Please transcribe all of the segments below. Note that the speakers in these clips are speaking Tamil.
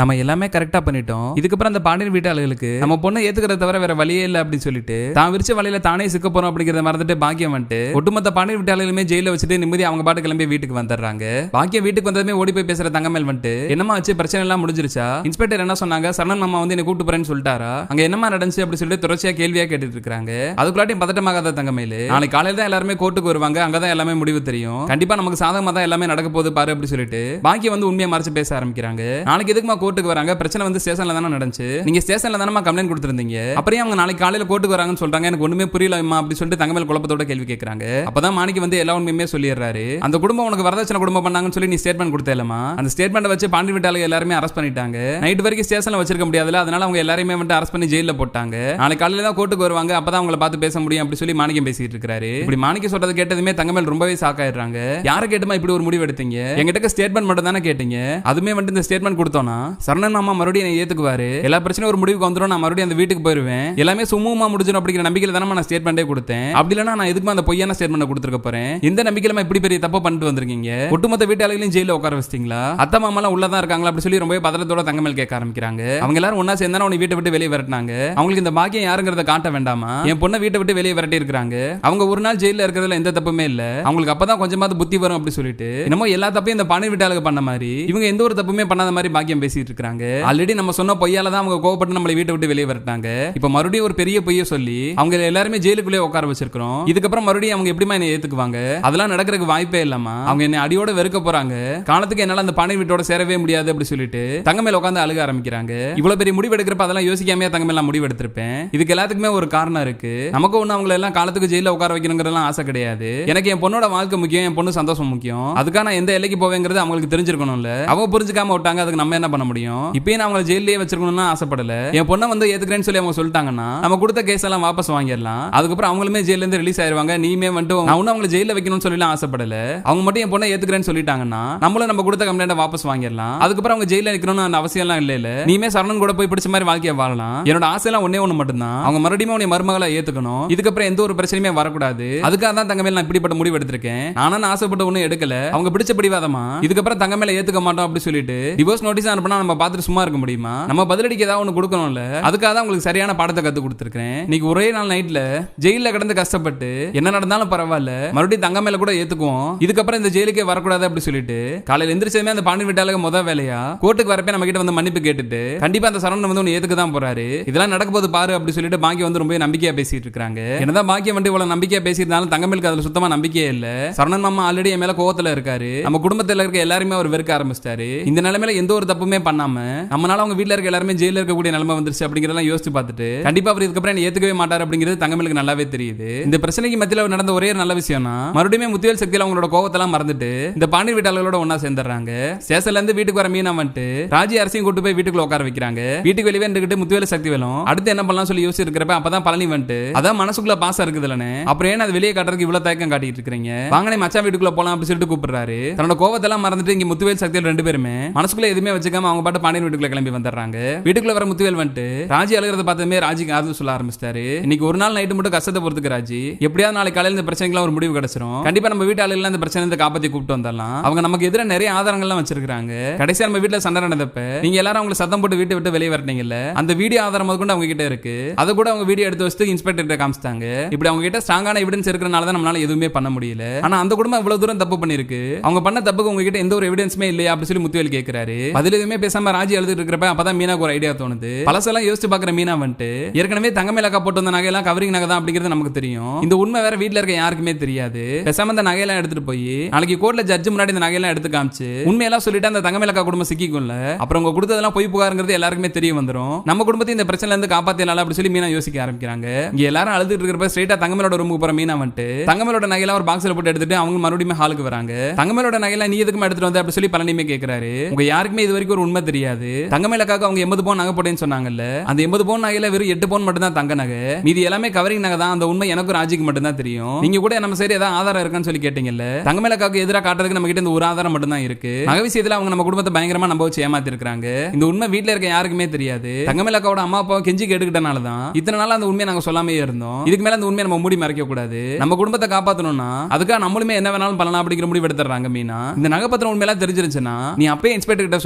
நம்ம எல்லாமே கரெக்டா பண்ணிட்டோம். இதுக்கப்புறம் அந்த பாண்டியன் வீட்டாளர்களுக்கு நம்ம பொண்ணை ஏத்துக்கிறத தவிர வேற வழியே இல்லை அப்படின்னு சொல்லிட்டு தான் விரிச்ச வழியில தானே சிக்க போறோம் அப்படிங்கறத மறந்துட்டு பாக்கியம் வந்துட்டு ஒட்டுமொத்த பாண்டியன் வீட்டாளர்களுமே ஜெயில வச்சுட்டு நிம்மதி அவங்க பாட்டு கிளம்பி வீட்டுக்கு வந்துடுறாங்க. பாக்கியம் வீட்டுக்கு வந்ததுமே ஓடி போய் பேசுற தங்கமேல் வந்துட்டு என்னமா ஆச்சு? பிரச்சனை எல்லாம் முடிஞ்சிருச்சா? இன்ஸ்பெக்டர் என்ன சொன்னாங்க? சரணன் மாமா வந்து என்ன கூட்டு போறேன்னு சொல்லிட்டாரா? அங்க என்னமா நடந்துச்சு அப்படி சொல்லிட்டு தொடர்ச்சியா கேள்வியா கேட்டுட்டு இருக்காங்க. அதுக்குள்ளாட்டியும் பதட்டமாகாத தங்கமேல். நாளைக்கு காலையில தான் எல்லாருமே கோர்ட்டுக்கு வருவாங்க. அங்கதான் எல்லாமே முடிவு தெரியும். கண்டிப்பா நமக்கு சாதகமா தான் எல்லாமே நடக்க போகுது பாரு அப்படின்னு சொல்லிட்டு பாக்கியம் வந்து உண்மையை மறைச்சு பேச ஆரம்பிக்கிறாங்க. நாளைக்கு எதுக்குமா கோர்ட்டுக்கு வராங்க. பிரச்சனை வந்து ஸ்டேஷன்ல தானே நடந்துச்சு. நீங்க ஸ்டேஷன்ல தானே கம்ப்ளைண்ட் கொடுத்துருந்தீங்க? அப்புறம் அவங்க நாளைக்கு காலையில கோர்ட்டுக்கு வராங்கன்னு சொல்றாங்க? எனக்கு ஒண்ணுமே புரியலம்மா அப்படி சொல்லிட்டு தங்கமேல் குழப்பத்தோட கேள்வி கேட்கறாங்க அப்பதான் மாணிக்கு வந்து எல்லா உண்மையுமே சொல்லிடுறாரு. அந்த குடும்பம் உனக்கு வரதட்சணை குடும்பம் பண்ணாங்கன்னு சொல்லி நீ ஸ்டேட்மெண்ட் கொடுத்தேலமா அந்த ஸ்டேட்மெண்ட் வச்சு பாண்டி விட்டாலே எல்லாருமே அரெஸ்ட் பண்ணிட்டாங்க. நைட் வரைக்கும் ஸ்டேஷன்ல வச்சிருக்க முடியாதுல அதனால அவங்க எல்லாருமே வந்து அரெஸ்ட் பண்ணி ஜெயில போட்டாங்க. நாளைக்கு காலையில தான் கோர்ட்டுக்கு வருவாங்க அப்பதான் அவங்கள பார்த்து பேச முடியும் அப்படி சொல்லி மாணிக்கம் பேசிட்டு இருக்காரு. இப்படி மாணிக்க சொல்றது கேட்டதுமே தங்கமேல் ரொம்பவே சாக்காயிடுறாங்க யாரை கேட்டுமா இப்படி ஒரு முடிவு எடுத்தீங்க? எங்கிட்ட ஸ்டேட்மெண்ட் மட்டும் தானே கேட்டீங்க? அதுமே வந்து இந்த ஸ்டேட்மெண்ட் கொடுத்தோம்னா? சரணன் மாமா மறுபடியும் என்னை ஏத்துக்குவாரு. எல்லா பிரச்சனையும் ஒரு முடிவுக்கு வந்துடும் நான் மறுபடியும் அந்த வீட்டுக்கு போயிருவேன். எல்லாமே சுமூகமா முடிஞ்சிடும் அப்படிங்கிற நம்பிக்கையில தானே நான் ஸ்டேட்மெண்டே கொடுத்தேன். அப்படி இல்லைன்னா நான் எதுக்குமே அந்த பொய்யான ஸ்டேட்மெண்ட் கொடுத்துருக்க போறேன். இந்த நம்பிக்கையில இப்படி பெரிய தப்பா பண்ணிட்டு வந்திருக்கீங்க? ஒட்டுமொத்த வீட்டாளர்களையும் ஜெயில உட்கார வச்சிட்டீங்களா? அத்தை எல்லாம் உள்ளதான் இருக்காங்களா? அப்படி சொல்லி ரொம்ப பதட்டத்தோட தங்கமேல் கேட்க ஆரம்பிக்கிறாங்க. அவங்க எல்லாரும் ஒன்னா சேர்ந்தா உன்னை வீட்டை விட்டு வெளியே விரட்டினாங்க. அவங்களுக்கு இந்த பாக்கியம் யாருங்கிறத காட்ட வேண்டாமா? என் பொண்ணை வீட்டை விட்டு வெளியே விரட்டி இருக்காங்க அவங்க ஒரு நாள் ஜெயில இருக்கிறதுல எந்த தப்புமே இல்ல. அவங்களுக்கு அப்பதான் கொஞ்சமாவது புத்தி வரும் அப்படி சொல்லிட்டு. என்னமோ எல்லா தப்பையும் இந்த பணி வீட்டாளுக்கு பண்ண மாதிரி. இவங்க எந்த ஒரு தப்புமே பண்ணாத மாதிரி பாக்கியம் பேசிட்டு இருக்காங்க ஆல்ரெடி நம்ம சொன்ன பொய்யால தான் அவங்க கோவப்பட்டு நம்மளை வீட்டை விட்டு வெளியே வரட்டாங்க இப்ப மறுபடியும் ஒரு பெரிய பொய்ய சொல்லி அவங்க எல்லாருமே ஜெயிலுக்குள்ளே உட்கார வச்சிருக்கிறோம். இதுக்கப்புறம் மறுபடியும் அவங்க எப்படிமா என்ன ஏத்துக்குவாங்க? அதெல்லாம் நடக்கிறதுக்கு வாய்ப்பே இல்லாமா அவங்க என்ன அடியோட வெறுக்க போறாங்க. காலத்துக்கு என்னால அந்த பானை வீட்டோட சேரவே முடியாது அப்படி சொல்லிட்டு தங்க மேல உட்காந்து அழுக ஆரம்பிக்கிறாங்க. இவ்வளவு பெரிய முடிவு எடுக்கிறப்ப அதெல்லாம் யோசிக்காம தங்க மேல முடிவு எடுத்திருப்பேன் இதுக்கு எல்லாத்துக்குமே ஒரு காரணம் இருக்கு. நமக்கு ஒண்ணு அவங்கள எல்லாம் காலத்துக்கு ஜெயில உட்கார வைக்கணுங்கிறதெல்லாம் ஆசை கிடையாது. எனக்கு என் பொண்ணோட வாழ்க்கை முக்கியம் என் பொண்ணு சந்தோஷம் முக்கியம். அதுக்காக நான் எந்த எல்லைக்கு போவேங்கிறது அவங்களுக்கு தெரிஞ்சிருக்கணும்ல. அவங்க புரிஞ்சுக்காம விட்டாங்க அதுக்கு நம்ம என்ன பண்ண முடியும். இப்பயே நான் அவங்களை ஜெயிலே வச்சிருக்கணும்னு ஆசைப்படல. என் பொண்ணை வந்து ஏத்துக்கிறேன்னு சொல்லி அவங்க சொல்லிட்டாங்கன்னா நம்ம கொடுத்த கேஸ் எல்லாம் வாபஸ் வாங்கிடலாம். அதுக்கப்புறம் அவங்களுமே ஜெயில இருந்து ரிலீஸ் ஆயிருவாங்க. நீமே வந்துட்டு நான் ஒன்னும் அவங்களை ஜெயில வைக்கணும்னு சொல்லி ஆசைப்படல. அவங்க மட்டும் என் பொண்ணை ஏத்துக்கிறேன்னு சொல்லிட்டாங்கன்னா நம்மளும் நம்ம கொடுத்த கம்ப்ளைண்ட வாபஸ் வாங்கிடலாம். அதுக்கப்புறம் அவங்க ஜெயில நிக்கணும்னு அந்த அவசியம் எல்லாம் இல்ல இல்ல நீமே சரணன் கூட போய் பிடிச்ச மாதிரி வாழ்க்கைய வாழலாம். என்னோட ஆசை எல்லாம் ஒன்னே ஒண்ணு மட்டும்தான். அவங்க மறுபடியும் உன்னை மருமகளை ஏத்துக்கணும். இதுக்கப்புறம் எந்த ஒரு பிரச்சனையுமே வரக்கூடாது. அதுக்காக தான் தங்க மேல நான் இப்படிப்பட்ட முடிவு எடுத்திருக்கேன். நானும் ஆசைப்பட்ட ஒன்னும் எடுக்கல. அவங்க பிடிச்ச பிடிவாதமா? இதுக்கப்புறம் தங்க மேல ஏத்துக்க மாட்டோம் அப்படி சொல்லிட்டு டிவோர்ஸ் நோட்டீஸ் அனுப்பினா நம்ம பார்த்துட்டு சும்மா இருக்க முடியுமா? நம்ம பதிலடிக்கு ஏதாவது ஒன்று கொடுக்கணும்ல? அதுக்காக தான் உங்களுக்கு சரியான பாடத்தை கற்றுக் கொடுத்துருக்கேன் இன்னைக்கு ஒரே நாள் நைட்ல ஜெயில கிடந்து கஷ்டப்பட்டு என்ன நடந்தாலும் பரவாயில்ல மறுபடியும் தங்க மேல கூட ஏத்துக்குவோம். இதுக்கப்புறம் இந்த ஜெயிலுக்கே வரக்கூடாது அப்படி சொல்லிட்டு காலையில் எந்திரிச்சதுமே அந்த பாண்டி விட்டாலுக்கு முத வேலையா? கோர்ட்டுக்கு வரப்பே நம்ம கிட்ட வந்து மன்னிப்பு கேட்டுட்டு கண்டிப்பா அந்த சரவணன் வந்து ஒன்று ஏத்துக்க தான் போறாரு. இதெல்லாம் நடக்க போது பாரு அப்படி சொல்லிட்டு பாக்கி வந்து ரொம்ப நம்பிக்கையா பேசிட்டு இருக்காங்க. என்னதான் பாக்கியம் வந்து இவ்வளவு நம்பிக்கையா பேசியிருந்தாலும் தங்கமேலுக்கு அதுல சுத்தமா நம்பிக்கையே இல்ல. சரணன் மாமா ஆல்ரெடி என் மேல கோவத்துல இருக்காரு. நம்ம குடும்பத்தில் இருக்க எல்லாருமே அவர் வெறுக்க ஆரம்பிச்சிட்டாரு. இந்த நிலைமையில எந்த ஒரு தப்புமே பண்ணாம நம்மளால அவங்க வீட்ல இருக்க எல்லாருமே ஜெயில இருக்கக்கூடிய நிலைமை வந்துருச்சு அப்படிங்கறதெல்லாம் யோசிச்சு பார்த்துட்டு கண்டிப்பா அவர் இதுக்கப்புறம் என்ன ஏத்துக்கவே மாட்டார் அப்படிங்கிறது தங்கமலுக்கு நல்லாவே தெரியுது. இந்த பிரச்சனைக்கு மத்தியில நடந்த ஒரே நல்ல விஷயம்னா மறுபடியும் முத்தியல் சக்தியில அவங்களோட கோவத்தெல்லாம் மறந்துட்டு இந்த பாண்டி வீட்டாளர்களோட ஒண்ணா சேர்ந்துடுறாங்க. சேசல இருந்து வீட்டுக்கு வர மீனா வந்துட்டு ராஜி அரசையும் கூட்டு போய் வீட்டுக்குள்ள உட்கார வைக்கிறாங்க. வீட்டுக்கு வெளியே இருந்துகிட்டு முத்துவேல சக்தி வேலும் அடுத்து என்ன பண்ணலாம் சொல்லி யோசிச்சு இருக்கிறப்ப அப்பதான் பழனி வந்துட்டு அதான் மனசுக்குள்ள பாசம் இருக்குது அப்புறம் ஏன் அது வெளியே காட்டுறதுக்கு இவ்வளவு தயக்கம் காட்டிட்டு இருக்கீங்க வாங்கனே மச்சான் வீட்டுக்குள்ள போலாம் அப்படி சொல்லிட்டு கூப்பிடுறாரு. தன்னோட கோவத்தெல்லாம் மறந்துட்டு இங்க முத்துவேல் சக்தியில் ரெண்டு பேருமே மனசுக்குள்ள எதுவுமே வச்சுக்காம அவங்க பாட்டு பாண்டியன் வீட்டுக்குள்ள கிளம்பி வந்துடுறாங்க. வீட்டுக்குள்ள வர முத்துவேல் வந்துட்டு ராஜி அழுகிறத பார்த்ததுமே ராஜிக்கு ஆறுதல் சொல்ல ஆரம்பிச்சிட்டாரு. இன்னைக்கு ஒரு நாள் நைட்டு மட்டும் கஷ்டத்தை பொறுத்துக்கு ராஜி. எப்படியாவது நாளைக்கு காலையில இந்த பிரச்சனைக்குலாம் ஒரு முடிவு கிடைச்சிரும். கண்டிப்பா நம்ம வீட்டு ஆளுகள் இந்த பிரச்சனை காப்பாத்தி கூப்பிட்டு வந்துடலாம். அவங்க நமக்கு எதிராக நிறைய ஆதாரங்கள்லாம் வச்சிருக்காங்க கடைசியா நம்ம வீட்டுல சண்டை நடந்தப்ப நீங்க எல்லாரும் அவங்களை சத்தம் போட்டு வீட்டை விட்டு வெளியே வரட்டீங்கல்ல? அந்த வீடியோ ஆதாரம் முதற்கொண்டு அவங்க கிட்ட இருக்கு. அதை கூட அவங்க வீடியோ எடுத்து வச்சு இன்ஸ்பெக்டர் கிட்ட காமிச்சிட்டாங்க. இப்படி அவங்க கிட்ட ஸ்ட்ராங்கான எவிடன்ஸ் இருக்கிறனால தான் நம்மளால எதுவுமே பண்ண முடியல. ஆனா அந்த குடும்பம் இவ்வளவு தூரம் தப்பு பண்ணிருக்கு அவங்க பண்ண தப்புக்கு உங்ககிட்ட எந்த ஒரு எவிடன்ஸுமே இல்லையா? அப்படி சொல்லி முத்துவேல் கேட்கிறாரு பதில் எதுவுமே பேசாம ராஜி எழுதிட்டு இருக்கிறப்ப அப்பதான் மீனாக்கு ஒரு ஐடியா தோணுது. பழசெல்லாம் யோசிச்சு பாக்குற மீனா வந்துட்டு ஏற்கனவே தங்க மேலக்கா போட்டு வந்த நகையெல்லாம் கவரிங் நகை தான் அப்படிங்கிறது நமக்கு தெரியும். இந்த உண்மை வேற வீட்டுல இருக்க யாருக்குமே தெரியாது. பேசாம இந்த நகையெல்லாம் எடுத்துட்டு போய் நாளைக்கு கோர்ட்ல ஜட்ஜ் முன்னாடி இந்த நகையெல்லாம் எடுத்து காமிச்சு உண்மையெல்லாம் சொல்லிட்டு அந்த தங்க மேலக்கா குடும்பம் சிக்கிக்கும்ல. அப்புறம் உங்க கொடுத்ததெல்லாம் போய் புகாருங்கிறது எல்லாருக்குமே தெரிய வந்துரும். நம்ம குடும்பத்தை இந்த பிரச்சனைல இருந்து காப்பாத்திடலாம் அப்படி சொல்லி மீனா யோசிக்க ஆரம்பிக்கிறாங்க. இங்க எல்லாரும் அழுதுட்டு இருக்கிறப்ப ஸ்ட்ரைட்டா தங்கமேலோட ரூமுக்கு போற மீனா வந்துட்டு தங்கமேலோட நகையெல்லாம் ஒரு பாக்ஸ்ல போட்டு எடுத்துட்டு அவங்க மறுபடியும் ஹாலுக்கு வராங்க. தங்கமேலோட நகையெல்லாம் நீ எதுக்குமே எடுத்துட்டு வந்து அப்படி சொல்லி பழனியுமே கேட்கிறாரு உங்க யாருக்குமே இது வரைக்கும் ஒரு உண்மை தெரியாது. தங்கமேலக்காக அவங்க எண்பது பவுன் நகை போட்டேன்னு சொன்னாங்கல்ல? அந்த எண்பது பவுன் நகையில வெறும் எட்டு பவுன் மட்டும் தான் தங்க நகை. மீதி எல்லாமே கவரிங் நகை தான். அந்த உண்மை எனக்கும் ராஜிக்கு மட்டும் தான் தெரியும். நீங்க கூட நம்ம சரி ஏதாவது ஆதாரம் இருக்கான்னு சொல்லி கேட்டீங்கல்ல? தங்கமேலக்காக்கு எதிராக காட்டுறதுக்கு நம்ம கிட்ட இந்த ஒரு ஆதாரம் மட்டும் தான் இருக்கு. நகை விஷயத்துல அவங்க நம்ம குடும்பத்தை பயங்கரமா நம்ப வச்சு ஏமாத்தி இருக்காங்க இந்த உண்மை வீட்டுல இருக்க யாருக்குமே தெரியாது. தங்கமேலக்காவோட அம்மா அப்பாவை கெஞ்சி கேட்டுக்கிட்டனால தான் இத்தனை நாள் அந்த உண்மையை நாங்க சொல்லாமே இருந்தோம். இதுக்கு மேல அந்த உண்மையை நம்ம மூடி மறைக்க கூடாது. நம்ம குடும்பத்தை காப்பாத்தணும்னா அதுக்காக நம்மளுமே என்ன வேணாலும் பண்ணலாம் அப்படிங்கிற முடிவு எடுத்துறாங்க மீனா. இந்த நகைப்பத்திரம் உண்மையெல்லாம் தெரிஞ்சிருச்சுன்னா நீ அப்பயே இன்ஸ்பெக்டர் கிட்ட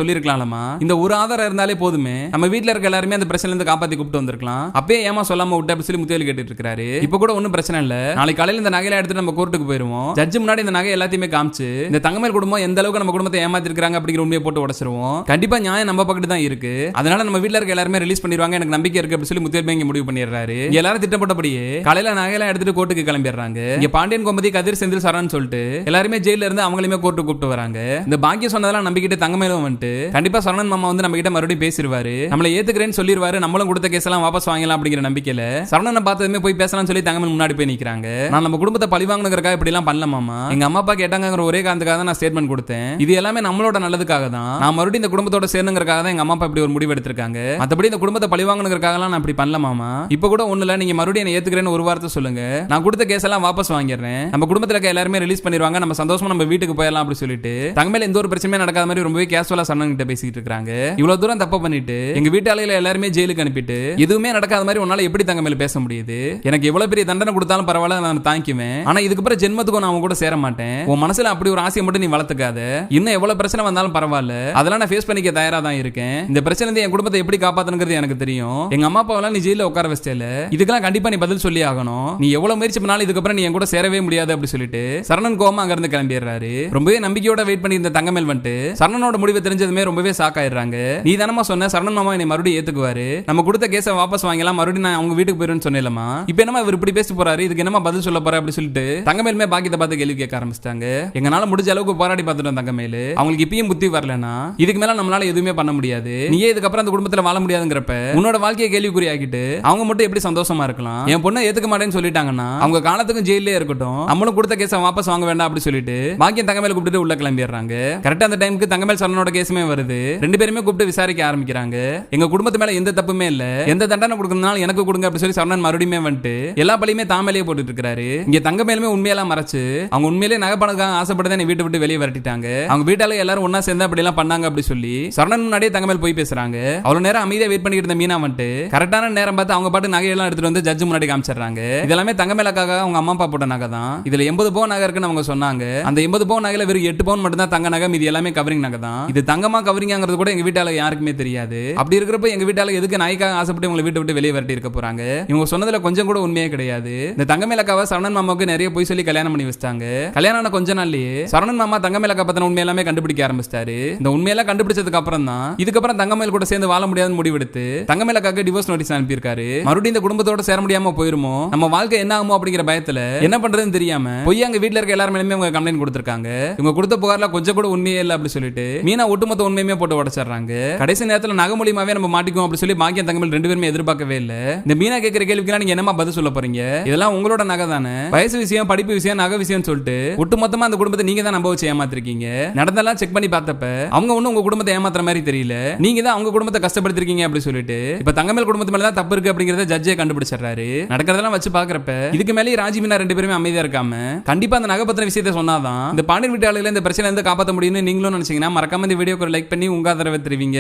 இருந்திருக்கலாம் இந்த ஒரு ஆதாரம் இருந்தாலே போதுமே. நம்ம வீட்ல இருக்க எல்லாருமே அந்த பிரச்சனை இருந்து காப்பாத்தி கூப்பிட்டு வந்திருக்கலாம். அப்பயே ஏமா சொல்லாம விட்டு அப்படி சொல்லி முத்தியல் கேட்டுட்டு இருக்காரு இப்ப கூட ஒன்னும் பிரச்சனை இல்ல. நாளைக்கு காலையில இந்த நகையில எடுத்துட்டு நம்ம கோர்ட்டுக்கு போயிருவோம். ஜட்ஜு முன்னாடி இந்த நகை எல்லாத்தையுமே காமிச்சு இந்த தங்கமேல் குடும்பம் எந்த அளவுக்கு நம்ம குடும்பத்தை ஏமாத்திருக்காங்க அப்படிங்கிற உண்மையை போட்டு உடச்சிருவோம். கண்டிப்பா நியாயம் நம்ம பக்கத்து தான் இருக்கு. அதனால நம்ம வீட்ல இருக்க எல்லாருமே ரிலீஸ் பண்ணிடுவாங்க. எனக்கு நம்பிக்கை இருக்கு அப்படி சொல்லி முத்தியல் இங்க முடிவு பண்ணிடுறாரு. எல்லாரும் திட்டப்பட்டபடியே காலையில நகையெல்லாம் எடுத்துட்டு கோர்ட்டுக்கு கிளம்பிடுறாங்க. இங்க பாண்டியன் கோமதி கதிர் செந்தில் சரண் சொல்லிட்டு எல்லாருமே ஜெயில இருந்து அவங்களையுமே கோர்ட்டுக்கு கூப்பிட்டு வராங்க. இந்த பாக்கிய சொன்னதெல்லாம் நம்பிக்கிட்டு தங்கமேலும் வந்துட்டு கண்டிப்பா சரணன் மாமா வந்து நம்ம கிட்ட மறுபடியும் பேசிடுவாரு நம்மள ஏத்துக்கிறேன்னு சொல்லிடுவாரு நம்மளும் கொடுத்த கேஸ் எல்லாம் வாபஸ் வாங்கலாம் அப்படிங்கிற நம்பிக்கையில சரணனை பார்த்ததுமே போய் பேசலாம்னு சொல்லி தங்கமேல் முன்னாடி போய் நிக்கிறாங்க. நான் நம்ம குடும்பத்தை பழி வாங்கினதுக்காக இப்படி எல்லாம் பண்ணல மாமா. எங்க அம்மா அப்பா கேட்டாங்கிற ஒரே காரணத்துக்காக தான் நான் ஸ்டேட்மெண்ட் கொடுத்தேன். இது எல்லாமே நம்மளோட நல்லதுக்காக தான். நான் மறுபடியும் இந்த குடும்பத்தோட சேர்ந்துங்கிறக்காக தான் எங்க அம்மா அப்பா இப்படி ஒரு முடிவு எடுத்திருக்காங்க. மத்தபடி இந்த குடும்பத்தை பழி வாங்கினதுக்காகலாம் நான் அப்படி பண்ணல மாமா. இப்போ கூட ஒண்ணு இல்ல. நீங்க மறுபடியும் என்ன ஏத்துக்கிறேன்னு ஒரு வார்த்தை சொல்லுங்க. நான் கொடுத்த கேஸ் எல்லாம் வாபஸ் வாங்கிடுறேன். நம்ம குடும்பத்துல இருக்க எல்லாருமே ரிலீஸ் பண்ணிடுவாங்க. நம்ம சந்தோஷமா நம்ம வீட்டுக்கு போயிடலாம் அப்படி சொல்லிட்டு. தங்கமேல எந்த ஒரு பிரச்சனையும் நடக்காத மாதிரி ரொம்பவே கேஷுவலா சரணன் கிட்ட பேசிட்டு இருக்காங்க இவ்வளவு தூரம் தப்பு பண்ணிட்டு எங்க வீட்டாளையில எல்லாருமே ஜெயிலுக்கு அனுப்பிட்டு எதுவுமே நடக்காத மாதிரி உன்னால எப்படி தங்க மேல பேச முடியுது? எனக்கு எவ்வளவு பெரிய தண்டனை கொடுத்தாலும் பரவாயில்ல நான் தாங்கிக்குவேன். ஆனா இதுக்கப்புறம் ஜென்மத்துக்கும் நான் கூட சேர மாட்டேன். உன் மனசுல அப்படி ஒரு ஆசையை மட்டும் நீ வளர்த்துக்காத. இன்னும் எவ்வளவு பிரச்சனை வந்தாலும் பரவாயில்ல. அதெல்லாம் நான் ஃபேஸ் பண்ணிக்க தயாரா தான் இருக்கேன். இந்த பிரச்சனை வந்து என் குடும்பத்தை எப்படி காப்பாத்தணுங்கிறது எனக்கு தெரியும். எங்க அம்மா அப்பாவெல்லாம் நீ ஜெயில உட்கார வச்சல இதுக்கெல்லாம் கண்டிப்பா நீ பதில் சொல்லி ஆகணும். நீ எவ்வளவு முயற்சி பண்ணாலும் இதுக்கப்புறம் நீ என் கூட சேரவே முடியாது அப்படி சொல்லிட்டு சரணன் கோமா அங்க இருந்து கிளம்பிடுறாரு. ரொம்பவே நம்பிக்கையோட வெயிட் பண்ணி இருந்த தங்கமேல் வந்துட்டு சரணனோட முடிவை தெரிஞ்சதுமே ரொம்பவே ஷாக் ஆயிடுறாங்க. நீ தானமா சொன்ன சரணன் மாமா என்னை மறுபடியும் ஏத்துக்குவாரு. நம்ம கொடுத்த கேஸை வாபஸ் வாங்கலாம் மறுபடியும் நான் அவங்க வீட்டுக்கு போயிருன்னு சொன்னேன்லமா இப்போ என்னமா இவர் இப்படி பேசி போறாரு? இதுக்கு என்னமா பதில் சொல்ல போற அப்படி சொல்லிட்டு தங்கமேலுமே பாக்கியத்தை பார்த்து கேள்வி கேட்க ஆரம்பிச்சிட்டாங்க. எங்களால முடிஞ்ச அளவுக்கு போராடி பார்த்துட்டோம் தங்கமேலு அவங்களுக்கு இப்பயும் புத்தி வரலனா இதுக்கு மேல நம்மளால எதுவுமே பண்ண முடியாது. நீயே இதுக்கப்புறம் அந்த குடும்பத்துல வாழ முடியாதுங்கிறப்ப உன்னோட வாழ்க்கையை கேள்விக்குறி ஆகிட்டு அவங்க மட்டும் எப்படி சந்தோஷமா இருக்கலாம்? என் பொண்ணை ஏத்துக்க மாட்டேன்னு சொல்லிட்டாங்கன்னா அவங்க காலத்துக்கும் ஜெயிலே இருக்கட்டும். நம்மளும் கொடுத்த கேஸை வாபஸ் வாங்க வேண்டாம் அப்படி சொல்லிட்டு பாக்கியம் தங்கமேல கூப்பிட்டு உள்ள கிளம்பிடுறாங்க. கரெக்டா அந்த டைமுக்கு தங்கமேல் சரணோட கேஸுமே வருது. ரெண்டு பேருமே கூப்பிட்டு விசாரிக்க ஆரம்பிக்கிறாங்க. எங்க குடும்பத்து மேல எந்த தப்புமே இல்ல. எந்த தண்டனை கொடுக்கறதுனால எனக்கு கொடுங்க அப்படின்னு சொல்லி சரணன் மறுபடியுமே வந்துட்டு எல்லா பழியுமே தாமலையே போட்டுட்டு இருக்காரு இங்க தங்க மேலுமே உண்மையெல்லாம் மறைச்சு அவங்க உண்மையிலேயே நகைப்பணக்காக ஆசைப்பட்டு தான் வீட்டை விட்டு வெளியே விரட்டிட்டாங்க. அவங்க வீட்டால எல்லாரும் ஒன்னா சேர்ந்து அப்படி எல்லாம் பண்ணாங்க அப்படி சொல்லி சரணன் முன்னாடியே தங்கமேல் போய் பேசுறாங்க. அவ்வளவு நேரம் அமைதியா வெயிட் பண்ணிட்டு இருந்த மீனா வந்துட்டு கரெக்டான நேரம் பார்த்து அவங்க பாட்டு நகையெல்லாம் எடுத்துட்டு வந்து ஜட்ஜ் முன்னாடி காமிச்சிடுறாங்க. இதெல்லாமே தங்கமேலக்காக அவங்க அம்மா அப்பா போட்ட நகை தான். இதுல எண்பது பவுன் நகை இருக்குன்னு அவங்க சொன்னாங்க. அந்த எண்பது பவுன் நகையில வெறும் எட்டு பவுன் மட்டும் தான் தங்க நகை மீதி எல்லாமே கவரிங் நகை தான். இது தங்கமா கவரிங்கிறது கூட எங்க வீட்டால யாருக்குமே தெரியாது. அப்படி இருக்கிறப்ப எங்க வீட்டால எதுக்கு நாய்க்காக ஆசைப்பட்டு உங்களை வீட்டை விட்டு வெளியே வரட்டி இருக்க போறாங்க? இவங்க சொன்னதுல கொஞ்சம் கூட உண்மையே கிடையாது. இந்த தங்கமேலக்காவை சரணன் மாமாவுக்கு நிறைய போய் சொல்லி கல்யாணம் பண்ணி வச்சாங்க கல்யாணம் ஆன கொஞ்ச நாள்லயே சரணன் மாமா தங்கமேலக்கா பத்தின உண்மை எல்லாமே கண்டுபிடிக்க ஆரம்பிச்சிட்டாரு. இந்த உண்மையெல்லாம் கண்டுபிடிச்சதுக்கு அப்புறம் தான் இதுக்கப்புறம் தங்கமேல் கூட சேர்ந்து வாழ முடியாதுன்னு முடிவெடுத்து தங்கமேலக்காக்கு டிவோர்ஸ் நோட்டீஸ் அனுப்பியிருக்காரு. மறுபடியும் இந்த குடும்பத்தோட சேர முடியாம போயிருமோ? நம்ம வாழ்க்கை என்ன ஆகுமோ அப்படிங்கிற பயத்துல என்ன பண்றதுன்னு தெரியாம போய் அங்க வீட்டுல இருக்க எல்லாரும் மேலுமே அவங்க கம்ப்ளைண்ட் கொடுத்திருக்காங்க. இவங்க கொடுத்த புகார்ல கொஞ்சம் கூட உண்மையே இல்லை அப்படின்னு சொல்லிட்டு மீனா ஒட்டுமொத்த உண்மையுமே போட்டு உடச்சிடுறாங்க. கடைசி நேரத்துல நகை மூலியமாவே நம்ம மாட்டிக்கும் அப்படி சொல்லி பாக்கியம் தங்கமேல் ரெண்டு பேருமே எதிர்பார்க்கவே இல்லை. இந்த மீனா கேட்கிற கேள்விக்கெல்லாம் நீங்க என்னமா பதில் சொல்ல போறீங்க? இதெல்லாம் உங்களோட நகை தானே? வயசு விஷயம் படிப்பு விஷயம் நகை விஷயம் சொல்லிட்டு ஒட்டுமொத்தமா அந்த குடும்பத்தை நீங்க தான் நம்ப வச்சு ஏமாத்திருக்கீங்க. நடந்தெல்லாம் செக் பண்ணி பார்த்தப்ப அவங்க ஒன்றும் உங்க குடும்பத்தை ஏமாத்துற மாதிரி தெரியல. நீங்க தான் அவங்க குடும்பத்தை கஷ்டப்படுத்திருக்கீங்க அப்படி சொல்லிட்டு இப்ப தங்கமேல் குடும்பத்து மேல தான் தப்பு இருக்கு அப்படிங்கறத ஜட்ஜே கண்டுபிடிச்சிடுறாரு. நடக்கிறதெல்லாம் வச்சு பாக்குறப்ப இதுக்கு மேலே ராஜி மீனா ரெண்டு பேருமே அமைதியா இருக்காம கண்டிப்பா அந்த நகை பத்தின விஷயத்த சொன்னாதான் இந்த பாண்டியன் வீட்டாளர்களை இந்த பிரச்சனை இருந்து காப்பாற்ற முடியும்னு நீங்களும் நினைச்சீங்கன்னா மறக்காம இந்த வீடியோக்கு லைக் பண்ணி உங்க ஆதரவை தெரிவிங்க